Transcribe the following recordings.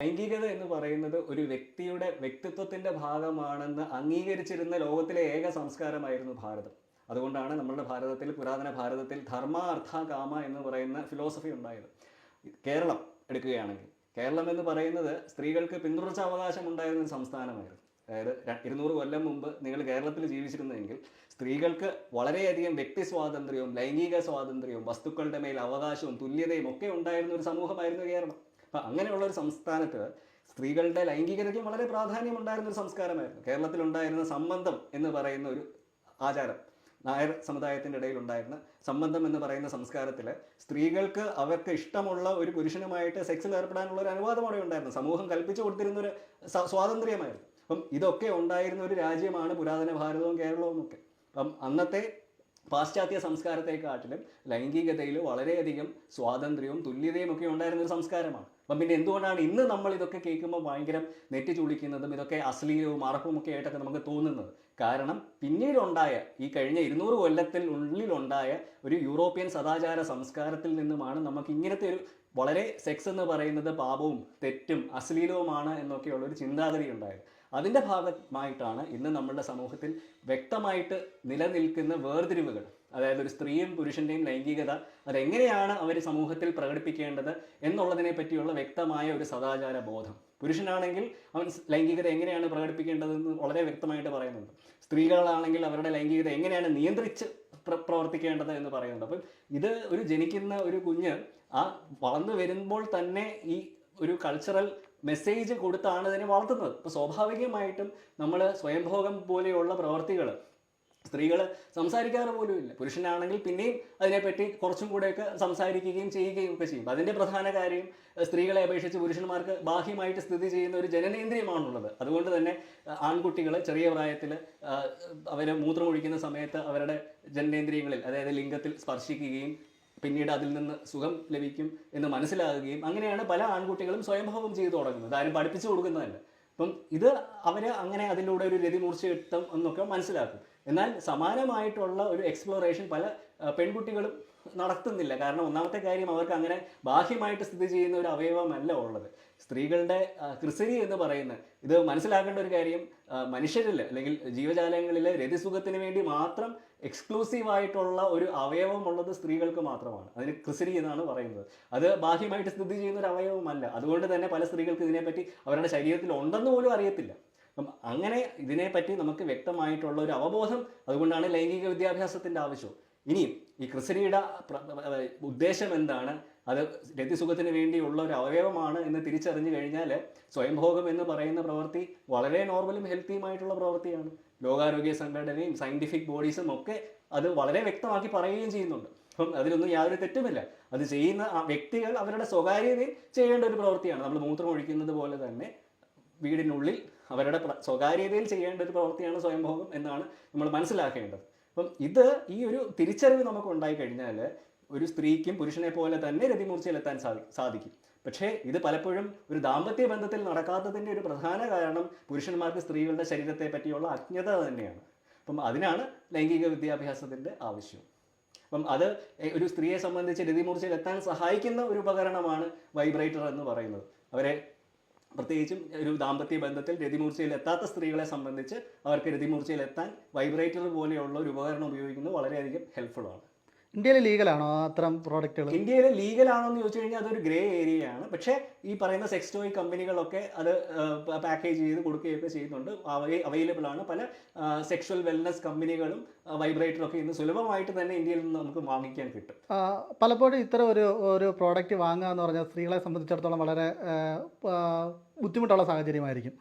ലൈംഗികത എന്ന് പറയുന്നത് ഒരു വ്യക്തിയുടെ വ്യക്തിത്വത്തിന്റെ ഭാഗമാണെന്ന് അംഗീകരിച്ചിരുന്ന ലോകത്തിലെ ഏക സംസ്കാരമായിരുന്നു ഭാരതം. അതുകൊണ്ടാണ് നമ്മുടെ ഭാരതത്തിൽ പുരാതന ഭാരതത്തിൽ ധർമ്മ അർത്ഥ കാമ എന്ന് പറയുന്ന ഫിലോസഫി ഉണ്ടായത്. കേരളം എടുക്കുകയാണെങ്കിൽ കേരളം എന്ന് പറയുന്നത് സ്ത്രീകൾക്ക് പിന്തുടർച്ച അവകാശം ഉണ്ടായിരുന്ന സംസ്ഥാനമായിരുന്നു. അതായത് ഇരുന്നൂറ് കൊല്ലം മുമ്പ് നിങ്ങൾ കേരളത്തിൽ ജീവിച്ചിരുന്നെങ്കിൽ സ്ത്രീകൾക്ക് വളരെയധികം വ്യക്തി സ്വാതന്ത്ര്യവും ലൈംഗിക സ്വാതന്ത്ര്യവും വസ്തുക്കളുടെ മേൽ അവകാശവും തുല്യതയും ഒക്കെ ഉണ്ടായിരുന്ന ഒരു സമൂഹമായിരുന്നു കേരളം. അപ്പം അങ്ങനെയുള്ള ഒരു സംസ്ഥാനത്ത് സ്ത്രീകളുടെ ലൈംഗികതയ്ക്കും വളരെ പ്രാധാന്യം ഉണ്ടായിരുന്ന ഒരു സംസ്കാരമായിരുന്നു. കേരളത്തിലുണ്ടായിരുന്ന സംബന്ധം എന്ന് പറയുന്ന ഒരു ആചാരം നായർ സമുദായത്തിന്റെ ഇടയിൽ ഉണ്ടായിരുന്ന സംബന്ധം എന്ന് പറയുന്ന സംസ്കാരത്തിൽ സ്ത്രീകൾക്ക് അവർക്ക് ഇഷ്ടമുള്ള ഒരു പുരുഷനുമായിട്ട് സെക്സിൽ ഏർപ്പെടാനുള്ള ഒരു അനുവാദം അവിടെ ഉണ്ടായിരുന്നു. സമൂഹം കൽപ്പിച്ചു കൊടുത്തിരുന്ന ഒരു സ്വാതന്ത്ര്യമായിരുന്നു. അപ്പം ഇതൊക്കെ ഉണ്ടായിരുന്ന ഒരു രാജ്യമാണ് പുരാതന ഭാരതവും കേരളവും ഒക്കെ അപ്പം അന്നത്തെ പാശ്ചാത്യ സംസ്കാരത്തെക്കാട്ടിലും ലൈംഗികതയിൽ വളരെയധികം സ്വാതന്ത്ര്യവും തുല്യതയും ഒക്കെ ഉണ്ടായിരുന്ന ഒരു സംസ്കാരമാണ്. അപ്പം പിന്നെ എന്തുകൊണ്ടാണ് ഇന്ന് നമ്മൾ ഇതൊക്കെ കേൾക്കുമ്പോൾ ഭയങ്കര നെറ്റി ചുളിക്കുന്നതും ഇതൊക്കെ അശ്ലീലവും അറപ്പും ഒക്കെ ആയിട്ടൊക്കെ നമുക്ക് തോന്നുന്നത്? കാരണം പിന്നീടുണ്ടായ ഈ കഴിഞ്ഞ ഇരുന്നൂറ് കൊല്ലത്തിൽ ഉള്ളിലുണ്ടായ ഒരു യൂറോപ്യൻ സദാചാര സംസ്കാരത്തിൽ നിന്നുമാണ് നമുക്ക് ഇങ്ങനത്തെ ഒരു വളരെ സെക്സ് എന്ന് പറയുന്നത് പാപവും തെറ്റും അശ്ലീലവുമാണ് എന്നൊക്കെയുള്ള ഒരു ചിന്താഗതി ഉണ്ടായത്. അതിന്റെ ഭാഗമായിട്ടാണ് ഇന്ന് നമ്മുടെ സമൂഹത്തിൽ വ്യക്തമായിട്ട് നിലനിൽക്കുന്ന വേർതിരിവുകൾ. അതായത് ഒരു സ്ത്രീയും പുരുഷന്റെയും ലൈംഗികത അതെങ്ങനെയാണ് അവർ സമൂഹത്തിൽ പ്രകടിപ്പിക്കേണ്ടത് എന്നുള്ളതിനെ പറ്റിയുള്ള വ്യക്തമായ ഒരു സദാചാര ബോധം. പുരുഷനാണെങ്കിൽ അവൻ ലൈംഗികത എങ്ങനെയാണ് പ്രകടിപ്പിക്കേണ്ടതെന്ന് വളരെ വ്യക്തമായിട്ട് പറയുന്നുണ്ട്. സ്ത്രീകളാണെങ്കിൽ അവരുടെ ലൈംഗികത എങ്ങനെയാണ് നിയന്ത്രിച്ച് പ്ര- പ്രവർത്തിക്കേണ്ടത് എന്ന് പറയുന്നുണ്ട്. അപ്പം ഇത് ഒരു ജനിക്കുന്ന ഒരു കുഞ്ഞ് ആ വളർന്നു വരുമ്പോൾ തന്നെ ഈ ഒരു കൾച്ചറൽ മെസ്സേജ് കൊടുത്താണ് അതിനെ വളർത്തുന്നത്. അപ്പോൾ സ്വാഭാവികമായിട്ടും നമ്മൾ സ്വയംഭോഗം പോലെയുള്ള പ്രവർത്തികൾ സ്ത്രീകൾ സംസാരിക്കാറ് പോലും ഇല്ല. പുരുഷനാണെങ്കിൽ പിന്നെയും അതിനെപ്പറ്റി കുറച്ചും കൂടെയൊക്കെ സംസാരിക്കുകയും ചെയ്യുകയും ഒക്കെ ചെയ്യും. അതിന്റെ പ്രധാന കാര്യം സ്ത്രീകളെ അപേക്ഷിച്ച് പുരുഷന്മാർക്ക് ബാഹ്യമായിട്ട് സ്ഥിതി ചെയ്യുന്ന ഒരു ജനനേന്ദ്രിയമാണുള്ളത്. അതുകൊണ്ട് തന്നെ ആൺകുട്ടികൾ ചെറിയ പ്രായത്തിൽ അവർ മൂത്രമൊഴിക്കുന്ന സമയത്ത് അവരുടെ ജനനേന്ദ്രിയങ്ങളിൽ അതായത് ലിംഗത്തിൽ സ്പർശിക്കുകയും പിന്നീട് അതിൽ നിന്ന് സുഖം ലഭിക്കും എന്ന് മനസ്സിലാകുകയും അങ്ങനെയാണ് പല ആൺകുട്ടികളും സ്വയംഭവം ചെയ്തു തുടങ്ങുന്നത്. ആരും പഠിപ്പിച്ചു കൊടുക്കുന്നതല്ല. അപ്പം ഇത് അവർ അങ്ങനെ അതിലൂടെ ഒരു രതിമൂർച്ച കിട്ടും എന്നൊക്കെ മനസ്സിലാക്കും. എന്നാൽ സമാനമായിട്ടുള്ള ഒരു എക്സ്പ്ലോറേഷൻ പല പെൺകുട്ടികളും നടത്തുന്നില്ല. കാരണം ഒന്നാമത്തെ കാര്യം അവർക്ക് അങ്ങനെ ബാഹ്യമായിട്ട് സ്ഥിതി ചെയ്യുന്ന ഒരു അവയവമല്ല ഉള്ളത്. സ്ത്രീകളുടെ ക്രിസരി എന്ന് പറയുന്ന ഇത് മനസ്സിലാക്കേണ്ട ഒരു കാര്യം മനുഷ്യരിൽ അല്ലെങ്കിൽ ജീവജാലങ്ങളിലെ രതിസുഖത്തിന് വേണ്ടി മാത്രം എക്സ്ക്ലൂസീവായിട്ടുള്ള ഒരു അവയവം ഉള്ളത് സ്ത്രീകൾക്ക് മാത്രമാണ്. അതിന് ക്രിസരി എന്നാണ് പറയുന്നത്. അത് ബാഹ്യമായിട്ട് സ്ഥിതി ചെയ്യുന്ന ഒരു അവയവമല്ല. അതുകൊണ്ട് തന്നെ പല സ്ത്രീകൾക്ക് ഇതിനെപ്പറ്റി അവരുടെ ശരീരത്തിൽ ഉണ്ടെന്ന് പോലും അറിയത്തില്ല. അപ്പം അങ്ങനെ ഇതിനെപ്പറ്റി നമുക്ക് വ്യക്തമായിട്ടുള്ള ഒരു അവബോധം അതുകൊണ്ടാണ് ലൈംഗിക വിദ്യാഭ്യാസത്തിന്റെ ആവശ്യം. ഇനിയും ഈ ക്രിസനിയുടെ ഉദ്ദേശം എന്താണ്? അത് രതിസുഖത്തിന് വേണ്ടിയുള്ള ഒരു അവയവമാണ് എന്ന് തിരിച്ചറിഞ്ഞു കഴിഞ്ഞാൽ സ്വയംഭോഗം എന്ന് പറയുന്ന പ്രവൃത്തി വളരെ നോർമലും ഹെൽത്തിയുമായിട്ടുള്ള പ്രവൃത്തിയാണ്. ലോകാരോഗ്യ സംഘടനയും സയന്റിഫിക് ബോഡീസും ഒക്കെ അത് വളരെ വ്യക്തമാക്കി പറയുകയും ചെയ്യുന്നുണ്ട്. അപ്പം അതിലൊന്നും യാതൊരു തെറ്റുമില്ല. അത് ചെയ്യുന്ന ആ വ്യക്തികൾ അവരുടെ സ്വകാര്യതയിൽ ചെയ്യേണ്ട ഒരു പ്രവൃത്തിയാണ്. നമ്മൾ മൂത്രം ഒഴിക്കുന്നത് പോലെ തന്നെ വീടിനുള്ളിൽ അവരുടെ സ്വകാര്യതയിൽ ചെയ്യേണ്ട ഒരു പ്രവൃത്തിയാണ് സ്വയംഭോഗം എന്നാണ് നമ്മൾ മനസ്സിലാക്കേണ്ടത്. അപ്പം ഇത് ഈ ഒരു തിരിച്ചറിവ് നമുക്ക് ഉണ്ടായി കഴിഞ്ഞാൽ ഒരു സ്ത്രീക്കും പുരുഷനെ പോലെ തന്നെ രതിമൂർച്ചയിലെത്താൻ സാധി സാധിക്കും. പക്ഷേ ഇത് പലപ്പോഴും ഒരു ദാമ്പത്യ ബന്ധത്തിൽ നടക്കാത്തതിന്റെ ഒരു പ്രധാന കാരണം പുരുഷന്മാർക്ക് സ്ത്രീകളുടെ ശരീരത്തെ പറ്റിയുള്ള അജ്ഞത തന്നെയാണ്. അപ്പം അതിനാണ് ലൈംഗിക വിദ്യാഭ്യാസത്തിന്റെ ആവശ്യം. അപ്പം അത് ഒരു സ്ത്രീയെ സംബന്ധിച്ച് രതിമൂർച്ചയിൽ എത്താൻ സഹായിക്കുന്ന ഒരു ഉപകരണമാണ് വൈബ്രേറ്റർ എന്ന് പറയുന്നത്. അവരെ പ്രത്യേകിച്ചും ഒരു ദാമ്പത്യ ബന്ധത്തിൽ രതിമൂർച്ചയിൽ എത്താത്ത സ്ത്രീകളെ സംബന്ധിച്ച് അവർക്ക് രതിമൂർച്ചയിൽ എത്താൻ വൈബ്രേറ്റർ പോലെയുള്ള ഒരു ഉപകരണം ഉപയോഗിക്കുന്നത് വളരെയധികം ആണ്. ഇന്ത്യയിൽ ലീഗലാണോ അത്തരം പ്രോഡക്റ്റുകൾ ഇന്ത്യയിൽ ലീഗൽ ആണോ എന്ന് ചോദിച്ചു കഴിഞ്ഞാൽ അതൊരു ഗ്രേ ഏരിയയാണ്. പക്ഷേ ഈ പറയുന്ന സെക്സ് ടോയ് കമ്പനികളൊക്കെ അത് പാക്കേജ് ചെയ്ത് കൊടുക്കുകയൊക്കെ ചെയ്യുന്നുണ്ട്. അവൈലബിൾ ആണ്. പല സെക്ഷൽ വെൽനസ് കമ്പനികളും വൈബ്രേറ്ററും ഒക്കെ ഇന്ന് സുലഭമായിട്ട് തന്നെ ഇന്ത്യയിൽ നിന്ന് നമുക്ക് വാങ്ങിക്കാൻ കിട്ടും. പലപ്പോഴും ഇത്തരം ഒരു ഒരു പ്രോഡക്റ്റ് വാങ്ങുക എന്ന് പറഞ്ഞാൽ സ്ത്രീകളെ സംബന്ധിച്ചിടത്തോളം വളരെ ബുദ്ധിമുട്ടുള്ള സാഹചര്യമായിരിക്കും.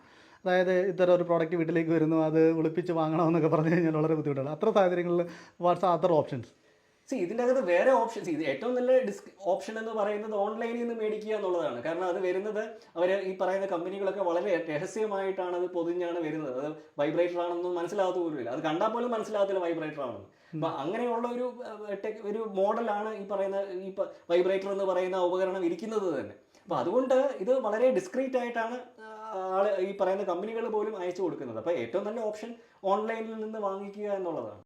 അതായത് ഇത്തരം ഒരു പ്രോഡക്റ്റ് വീട്ടിലേക്ക് വരുന്നു അത് ഒളിപ്പിച്ച് വാങ്ങണമെന്നൊക്കെ പറഞ്ഞു കഴിഞ്ഞാൽ വളരെ ബുദ്ധിമുട്ടാണ്. അത്ര സാഹചര്യങ്ങളിൽ വാട്സ് അതർ ഓപ്ഷൻസ് സി ഇതിന്റെ അകത്ത് വേറെ ഓപ്ഷൻസ് ഇത് ഏറ്റവും നല്ല ഡിസ്ക് ഓപ്ഷൻ എന്ന് പറയുന്നത് ഓൺലൈനിൽ നിന്ന് മേടിക്കുക എന്നുള്ളതാണ്. കാരണം അത് വരുന്നത് അവർ ഈ പറയുന്ന കമ്പനികളൊക്കെ വളരെ രഹസ്യമായിട്ടാണ് അത് പൊതിഞ്ഞാണ് വരുന്നത്. അത് വൈബ്രേറ്റർ ആണെന്നും മനസ്സിലാകാത്ത ഇല്ല. അത് കണ്ടാൽ പോലും മനസ്സിലാകത്തില്ല വൈബ്രേറ്റർ ആണെന്ന്. അപ്പം അങ്ങനെയുള്ള ഒരു ടെക് ഒരു മോഡലാണ് ഈ പറയുന്ന ഈ വൈബ്രേറ്റർ എന്ന് പറയുന്ന ഉപകരണം ഇരിക്കുന്നത് തന്നെ. അപ്പം അതുകൊണ്ട് ഇത് വളരെ ഡിസ്ക്രീറ്റ് ആയിട്ടാണ് ആൾ ഈ പറയുന്ന കമ്പനികൾ പോലും അയച്ചു കൊടുക്കുന്നത്. അപ്പോൾ ഏറ്റവും നല്ല ഓപ്ഷൻ ഓൺലൈനിൽ നിന്ന് വാങ്ങിക്കുക എന്നുള്ളതാണ്.